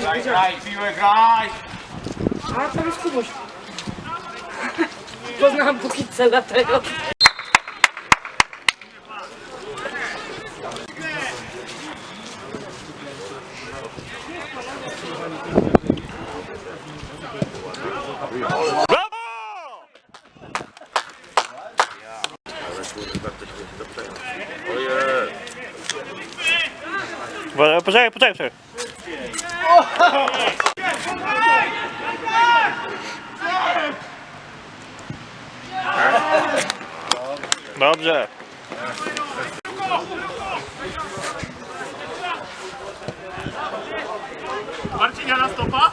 Graj, graj, piłę, graj! A to jest Kubuś. Poznałam Bukicę dlatego. Poczekaj, poczekaj, poczekaj. Dobrze. Marcin, na stopa?